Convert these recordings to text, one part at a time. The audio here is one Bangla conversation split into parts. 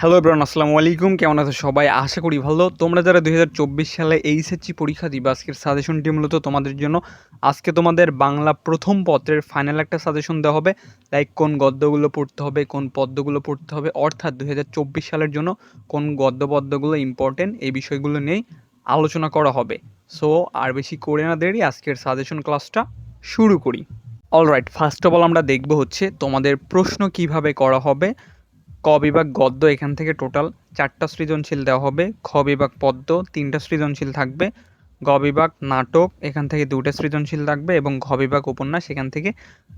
হ্যালো এব্রান আসসালামু আলাইকুম। কেমন আছো সবাই? আশা করি ভালো। তোমরা যারা দুই হাজার চব্বিশ সালে এইচএসসি পরীক্ষা দিবে, আজকের সাজেশনটি মূলত তোমাদের জন্য। আজকে তোমাদের বাংলা প্রথম পত্রের ফাইনাল একটা সাজেশন দেওয়া হবে। লাইক কোন গদ্যগুলো পড়তে হবে, কোন পদ্যগুলো পড়তে হবে, অর্থাৎ দুই হাজার চব্বিশ সালের জন্য কোন গদ্য পদ্যগুলো ইম্পর্টেন্ট এই বিষয়গুলো নিয়েই আলোচনা করা হবে। সো আর বেশি করে না দেরি, আজকের সাজেশন ক্লাসটা শুরু করি। অলরাইট ফার্স্ট অফ অল আমরা দেখব হচ্ছে তোমাদের প্রশ্ন কীভাবে করা হবে। ক বিভাগ গদ্য, এখান থেকে টোটাল চারটা সৃজনশীল দেওয়া হবে। খ বিভাগ পদ্য, তিনটা সৃজনশীল থাকবে। গ বিভাগ নাটক, এখান থেকে দুইটা সৃজনশীল থাকবে এবং ঘ বিভাগ উপন্যাস, এখান থেকে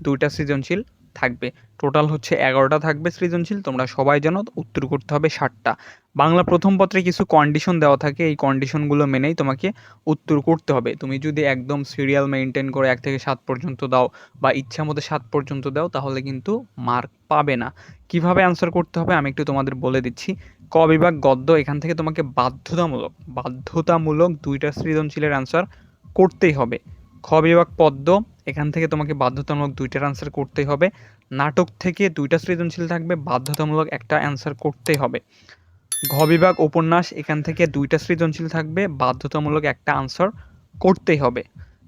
দুইটা সৃজনশীল থাকবে। টোটাল হচ্ছে এগারোটা থাকবে সৃজনশীল, তোমরা সবাই যেন উত্তর করতে হবে ষাটটা। বাংলা প্রথম পত্রে কিছু কন্ডিশন দেওয়া থাকে, এই কন্ডিশনগুলো মেনেই তোমাকে উত্তর করতে হবে। তুমি যদি একদম সিরিয়াল মেনটেন করে এক থেকে সাত পর্যন্ত দাও বা ইচ্ছা মতো সাত পর্যন্ত দাও, তাহলে কিন্তু মার্ক পাবে না। কীভাবে অ্যান্সার করতে হবে আমি একটু তোমাদের বলে দিচ্ছি। ক বিভাগ গদ্য, এখান থেকে তোমাকে বাধ্যতামূলক বাধ্যতামূলক দুইটা সৃজনশীলের অ্যান্সার করতেই হবে। খ বিভাগ পদ্য এখান থেকে তোমাকে বাধ্যতামূলক দুইটার অ্যান্সার করতেই হবে। নাটক থেকে দুইটা সৃজনশীল থাকবে, বাধ্যতামূলক একটা অ্যান্সার করতেই হবে। ঘ বিভাগ উপন্যাস, এখান থেকে দুইটা সৃজনশীল থাকবে, বাধ্যতামূলক একটা আনসার করতেই হবে।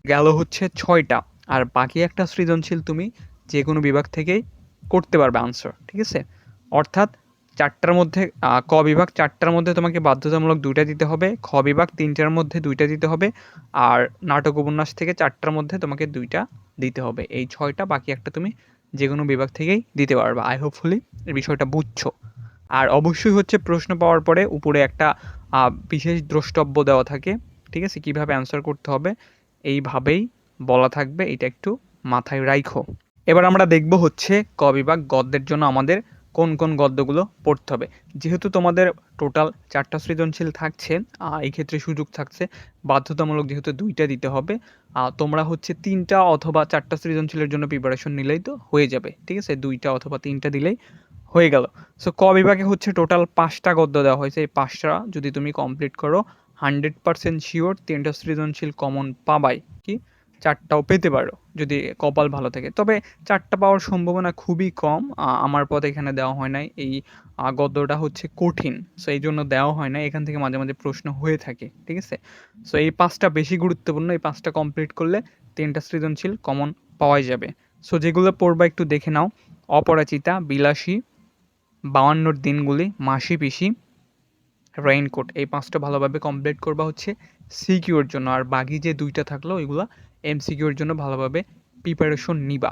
গেল হচ্ছে ছয়টা, আর বাকি একটা সৃজনশীল তুমি যে কোনো বিভাগ থেকেই করতে পারবে আনসার ঠিক আছে? অর্থাৎ চারটার মধ্যে ক বিভাগ চারটার মধ্যে তোমাকে বাধ্যতামূলক দুইটা দিতে হবে, খ বিভাগ তিনটার মধ্যে দুইটা দিতে হবে, আর নাটক উপন্যাস থেকে চারটার মধ্যে তোমাকে দুইটা দিতে হবে। এই ছয়টা, বাকি একটা তুমি যে কোনো বিভাগ থেকেই দিতে পারবে। আই হোপফুলি বিষয়টা বুঝছ। আর অবশ্যই হচ্ছে প্রশ্ন পাওয়ার পরে উপরে একটা বিশেষ দ্রষ্টব্য দেওয়া থাকে, ঠিক আছে? কীভাবে অ্যান্সার করতে হবে, এইভাবেই বলা থাকবে, এটা একটু মাথায় রাখো এবার আমরা দেখব হচ্ছে ক বিভাগ গদ্যের জন্য আমাদের কোন কোন গদ্যগুলো পড়তে হবে। যেহেতু তোমাদের টোটাল চারটা সৃজনশীল থাকছে এই ক্ষেত্রে সুযোগ থাকছে। বাধ্যতামূলক যেহেতু দুইটা দিতে হবে তোমরা হচ্ছে তিনটা অথবা চারটা সৃজনশীলের জন্য প্রিপারেশন নিলেই তো হয়ে যাবে, ঠিক আছে? দুইটা অথবা তিনটা দিলেই হয়ে গেল। সো ক বিভাগে হচ্ছে টোটাল পাঁচটা গদ্য দেওয়া হয়েছে। এই পাঁচটা যদি তুমি কমপ্লিট করো হান্ড্রেড পার্সেন্ট শিওর তিনটা সৃজনশীল কমন পাবাই, কি? চারটাও পেতে পারো, যদি কপাল ভালো থাকে। তবে চারটা পাওয়ার সম্ভাবনা খুবই কম আমার পথ এখানে দেওয়া হয় নাই। এই গদ্যটা হচ্ছে কঠিন সো এই জন্য দেওয়া হয় না এখান থেকে মাঝে মাঝে প্রশ্ন হয়ে থাকে, ঠিক আছে? সো এই পাঁচটা বেশি গুরুত্বপূর্ণ, এই পাঁচটা কমপ্লিট করলে তিনটা সৃজনশীল কমন পাওয়াই যাবে। সো যেগুলো পড়বা একটু দেখে নাও। অপরাজিতা, বিলাসী, বাউান্নর দিনগুলি, মাসি পিসি রেইনকোট এই পাঁচটা ভালোভাবে কমপ্লিট করবা হচ্ছে সিকিউর জন্য। আর বাকি যে দুইটা থাকল, ওইগুলো এমসিকিউর জন্য ভালোভাবে প্রিপারেশন নিবা।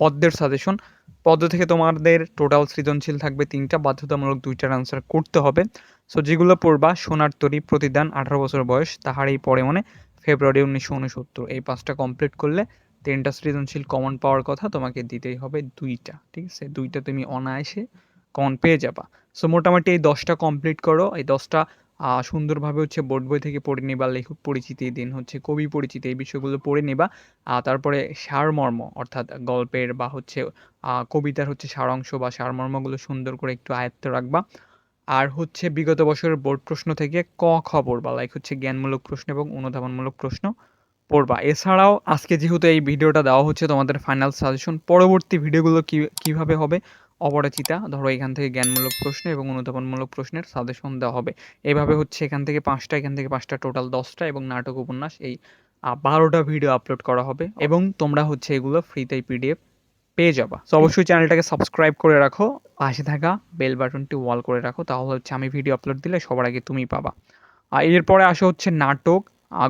পদ্মের সাজেশন পদ্ম থেকে তোমাদের টোটাল সৃজনশীল থাকবে তিনটা, বাধ্যতামূলক দুইটার আনসার করতে হবে। সো যেগুলো পড়বা, সোনার তরী প্রতিদান, আঠারো বছর বয়স, তাহার এই পরে মানে ফেব্রুয়ারি উনিশশো উনসত্তর। এই পাঁচটা কমপ্লিট করলে তিনটা সৃজনশীল কমন পাওয়ার কথা তোমাকে দিতেই হবে দুইটা, ঠিক আছে? দুইটা তুমি অনায়াসে কমন পেয়ে যাবা। সো মোটামুটি এই দশটা কমপ্লিট করো। এই দশটা সুন্দরভাবে হচ্ছে বোর্ড বই থেকে পড়ে নিবা, লেখক পরিচিতি দিন, হচ্ছে কবি পরিচিতি এই বিষয়গুলো পড়ে নিবা। তারপরে সারমর্ম, অর্থাৎ গল্পের বা হচ্ছে কবিতার হচ্ছে সারাংশ বা সারমর্মগুলো সুন্দর করে একটু আয়ত্ত রাখবা। আর হচ্ছে বিগত বছরের বোর্ড প্রশ্ন থেকে ক খ পড়বা লাইক হচ্ছে জ্ঞানমূলক প্রশ্ন এবং অনুধাবনমূলক প্রশ্ন পড়বা। এছাড়াও আজকে যেহেতু এই ভিডিওটা দেওয়া হচ্ছে, তোমাদের ফাইনাল সাজেশন পরবর্তী ভিডিওগুলো কি, কীভাবে হবে অপরাচিতা ধরো এখান থেকে জ্ঞানমূলক প্রশ্ন এবং অনুধাবনমূলক প্রশ্নের সাজেশন দেওয়া হবে। এভাবে হচ্ছে এখান থেকে পাঁচটা, এখান থেকে পাঁচটা টোটাল দশটা এবং নাটক উপন্যাস এই বারোটা ভিডিও আপলোড করা হবে এবং তোমরা হচ্ছে এগুলো ফ্রিতেই পিডিএফ পেয়ে যাবা। তো অবশ্যই চ্যানেলটাকে সাবস্ক্রাইব করে রাখো, পাশে থাকা বেল বাটনটি ওয়াল করে রাখো, তাহলে হচ্ছে আমি ভিডিও আপলোড দিলে সবার আগে তুমি পাবা। আর এরপরে আসা হচ্ছে নাটক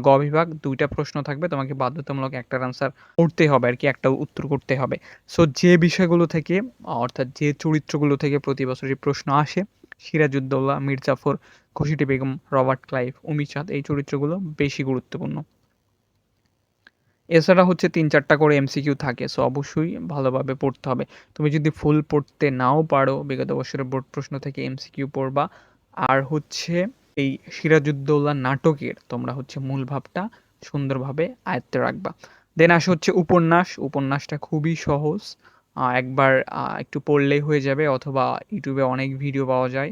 গ বিভাগ দুইটা প্রশ্ন থাকবে, তোমাকে বাধ্যতামূলক একটার আনসার করতে হবে, আর কি একটা উত্তর করতে হবে। সো যে বিষয়গুলো থেকে অর্থাৎ যে চরিত্রগুলো থেকে প্রতি বছরই প্রশ্ন আসে, সিরাজউদ্দৌলা মীর জাফর খুশিটি বেগম, রবার্ট ক্লাইভ উমি চাঁদ এই চরিত্রগুলো বেশি গুরুত্বপূর্ণ। এছাড়া হচ্ছে তিন চারটা করে এমসিকিউ থাকে সো অবশ্যই ভালোভাবে পড়তে হবে। তুমি যদি ফুল পড়তে নাও পারো, বিগত বছরের বোর্ড প্রশ্ন থেকে এমসিকিউ পড়বা। আর হচ্ছে এই সিরাজউদ্দৌলা নাটকের তোমরা হচ্ছে মূল ভাবটা সুন্দরভাবে আয়ত্তে রাখবা। দেন আসে হচ্ছে উপন্যাস। উপন্যাসটা খুবই সহজ। একবার একটু পড়লেই হয়ে যাবে অথবা ইউটিউবে অনেক ভিডিও পাওয়া যায়।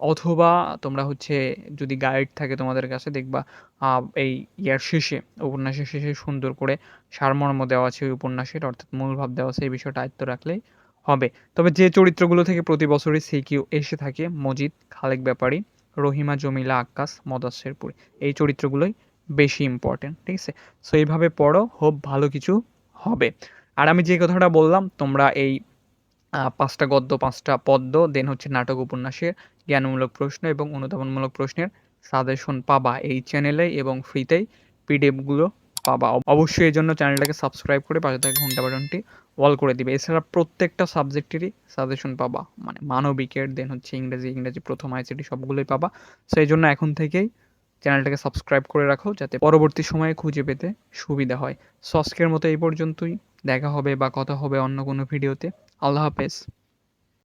অথবা তোমরা হচ্ছে যদি গাইড থাকে তোমাদের কাছে দেখবা এই ইয়ার শেষে, উপন্যাসের শেষে সুন্দর করে সারমর্ম দেওয়া আছে ওই উপন্যাসের, অর্থাৎ মূল ভাব দেওয়া আছে, এই বিষয়টা আয়ত্ত রাখলেই হবে। তবে যে চরিত্রগুলো থেকে প্রতি বছরই সিকিউ এসে থাকে, মজিদ খালেক ব্যাপারী রহিমা, জমিলা, আক্কাস, মদাসেরপুর, এই চরিত্রগুলোই বেশি ইম্পর্টেন্ট ঠিক আছে? সো এইভাবে পড়ো হোপ ভালো কিছু হবে। আর আমি যে কথাটা বললাম, তোমরা এই পাঁচটা গদ্য, পাঁচটা পদ্য দেন হচ্ছে নাটক, উপন্যাসের জ্ঞানমূলক প্রশ্ন এবং অনুধাবনমূলক প্রশ্নের সাজেশন পাবা এই চ্যানেলে এবং ফ্রিতেই পিডিএফগুলো পাবা। অবশ্যই এই জন্য চ্যানেলটাকে সাবস্ক্রাইব করে পাশে থাকা ঘণ্টা বাটনটি অল করে দিবে। এছাড়া প্রত্যেকটা সাবজেক্টেরই সাজেশন পাবা। মানে মানবিকের দেন হচ্ছে ইংরেজি ইংরেজি প্রথম আইসিটি সবগুলোই পাবা। সো এই জন্য এখন থেকেই চ্যানেলটাকে সাবস্ক্রাইব করে রাখো, যাতে পরবর্তী সময়ে খুঁজে পেতে সুবিধা হয়। সস্কের মতো এই পর্যন্তই। দেখা হবে বা কথা হবে অন্য কোনো ভিডিওতে আল্লাহ হাফেজ।